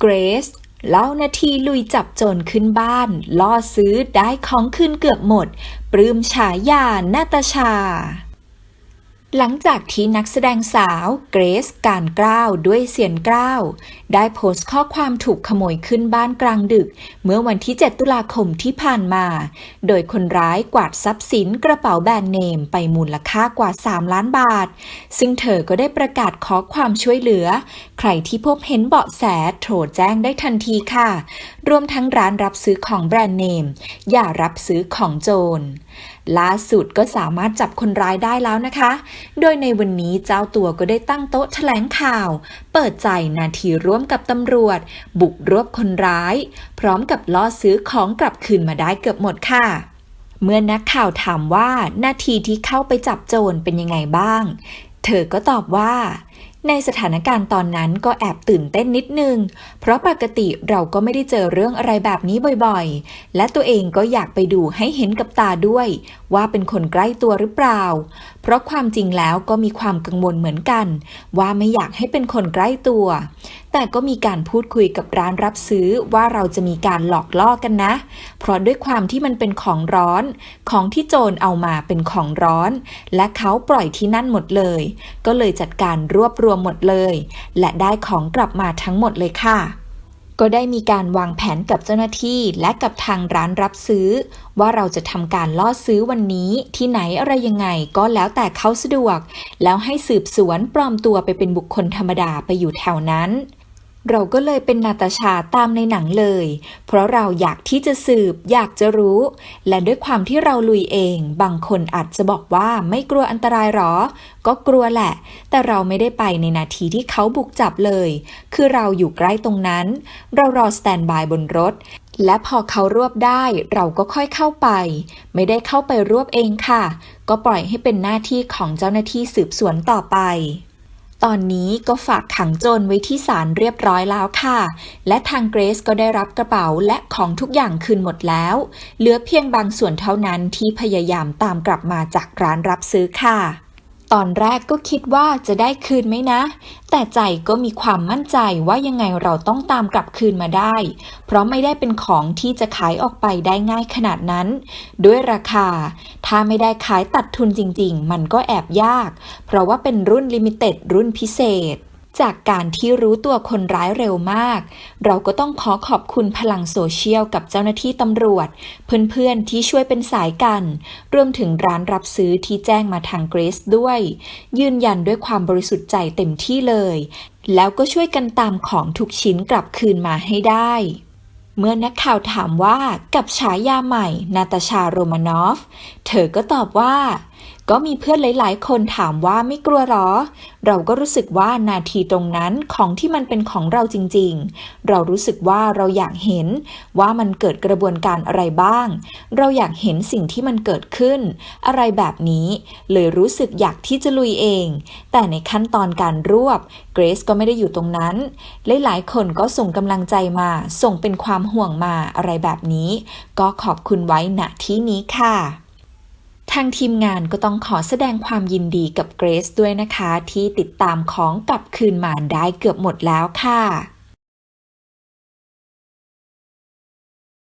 เกรซเล่านาทีลุยจับโจรขึ้นบ้าน ล่อซื้อได้ของคืนเกือบหมด ปลื้มฉายานาตาชา หลังจากที่นักแสดงสาวเกรซการกล้าวด้วยเสียงกล้าว ได้โพสต์ข้อความถูกขโมยขึ้นบ้านกลางดึก เมื่อวันที่ 7 ตุลาคมที่ผ่านมา โดยคนร้ายกวาดทรัพย์สินกระเป๋าแบรนด์เนมไปมูลค่ากว่า 3 ล้านบาท ซึ่งเธอก็ได้ประกาศขอความช่วยเหลือ ใครที่พบเห็นเบาะแสโทรแจ้งได้ทันทีค่ะ รวมทั้งร้านรับซื้อของแบรนด์เนมอย่ารับซื้อของโจร ล่าสุดก็สามารถจับคนร้ายได้แล้วนะคะ โดยในวันนี้เจ้าตัวก็ได้ตั้งโต๊ะแถลงข่าว เปิดใจนาทีร่วมกับตำรวจ บุกรวบคนร้าย พร้อมกับล่อซื้อของกลับคืนมาได้เกือบหมดค่ะเมื่อนักข่าวถามว่านาทีที่เข้าไปจับโจรเป็นยังไงบ้าง เธอก็ตอบว่า ในสถานการณ์ตอนนั้นก็แอบตื่นเต้นนิดนึง เพราะปกติเราก็ไม่ได้เจอเรื่องอะไรแบบนี้บ่อยๆ และตัวเองก็อยากไปดูให้เห็นกับตาด้วย ว่าเป็นคนใกล้ตัวหรือเปล่า เพราะความจริงแล้วก็มีความกังวลเหมือนกัน ว่าไม่อยากให้เป็นคนใกล้ตัว แต่ก็มีการพูดคุยกับร้านรับซื้อว่าเราจะมีการหลอกล่อกันนะ เพราะด้วยความที่มันเป็นของร้อน ของที่โจรเอามาเป็นของร้อน และเขาปล่อยที่นั่นหมดเลย ก็เลยจัดการรวบรวมหมดเลย และได้ของกลับมาทั้งหมดเลยค่ะ ก็ได้มีการวางแผนกับเจ้าหน้าที่และกับทางร้านรับซื้อ ว่าเราจะทำการล่อซื้อวันนี้ที่ไหนอะไรยังไงก็แล้วแต่เขาสะดวก แล้วให้สืบสวนปลอมตัวไปเป็นบุคคลธรรมดาไปอยู่แถวนั้น เราก็เลยเป็นนาตาชาตามในหนังเลย เพราะเราอยากที่จะสืบ อยากจะรู้ และด้วยความที่เราลุยเอง บางคนอาจจะบอกว่าไม่กลัวอันตรายหรอ ก็กลัวแหละ แต่เราไม่ได้ไปในนาทีที่เขาบุกจับเลย คือเราอยู่ใกล้ตรงนั้น เรารอสแตนบายบนรถ และพอเขารวบได้ เราก็ค่อยเข้าไป ไม่ได้เข้าไปรวบเองค่ะ ก็ปล่อยให้เป็นหน้าที่ของเจ้าหน้าที่สืบสวนต่อไป ตอนนี้ก็ฝากขังโจรไว้ที่ศาลเรียบร้อยแล้วค่ะ และทางเกรซก็ได้รับกระเป๋าและของทุกอย่างคืนหมดแล้ว เหลือเพียงบางส่วนเท่านั้นที่พยายามตามกลับมาจากร้านรับซื้อค่ะ ตอนแรกก็คิดว่าจะได้คืนไหมนะ แต่ใจก็มีความมั่นใจว่ายังไงเราต้องตามกลับคืนมาได้ เพราะไม่ได้เป็นของที่จะขายออกไปได้ง่ายขนาดนั้น ด้วยราคา ถ้าไม่ได้ขายตัดทุนจริง ๆ มันก็แอบยาก เพราะว่าเป็นรุ่นลิมิเต็ดรุ่นพิเศษ จากการที่รู้ตัวคนร้ายเร็วมาก เราก็ต้องขอขอบคุณพลังโซเชียลกับเจ้าหน้าที่ตำรวจ เพื่อนๆที่ช่วยเป็นสายกัน รวมถึงร้านรับซื้อที่แจ้งมาทางเกรซด้วย ยืนยันด้วยความบริสุทธิ์ใจเต็มที่เลย แล้วก็ช่วยกันตามของทุกชิ้นกลับคืนมาให้ได้เมื่อนักข่าวถามว่ากับฉายาใหม่ นาตาชาโรมานอฟ เธอก็ตอบว่า ก็มีเพื่อนหลาย ๆ คนถามว่าไม่กลัวหรอ เราก็รู้สึกว่านาทีตรงนั้นของที่มันเป็นของเราจริง ๆ เรารู้สึกว่าเราอยากเห็นว่ามันเกิดกระบวนการอะไรบ้าง เราอยากเห็นสิ่งที่มันเกิดขึ้น อะไรแบบนี้ เลยรู้สึกอยากที่จะลุยเอง แต่ในขั้นตอนการรวบเกรซก็ไม่ได้อยู่ตรงนั้น หลาย ๆ คนก็ส่งกำลังใจมา ส่งเป็นความห่วงมาอะไรแบบนี้ ก็ขอบคุณไว้ณที่นี้ค่ะ ทางทีมงานก็ต้องขอแสดงความยินดีกับเกรซด้วยนะคะ ที่ติดตามของกลับคืนมาได้เกือบหมดแล้วค่ะ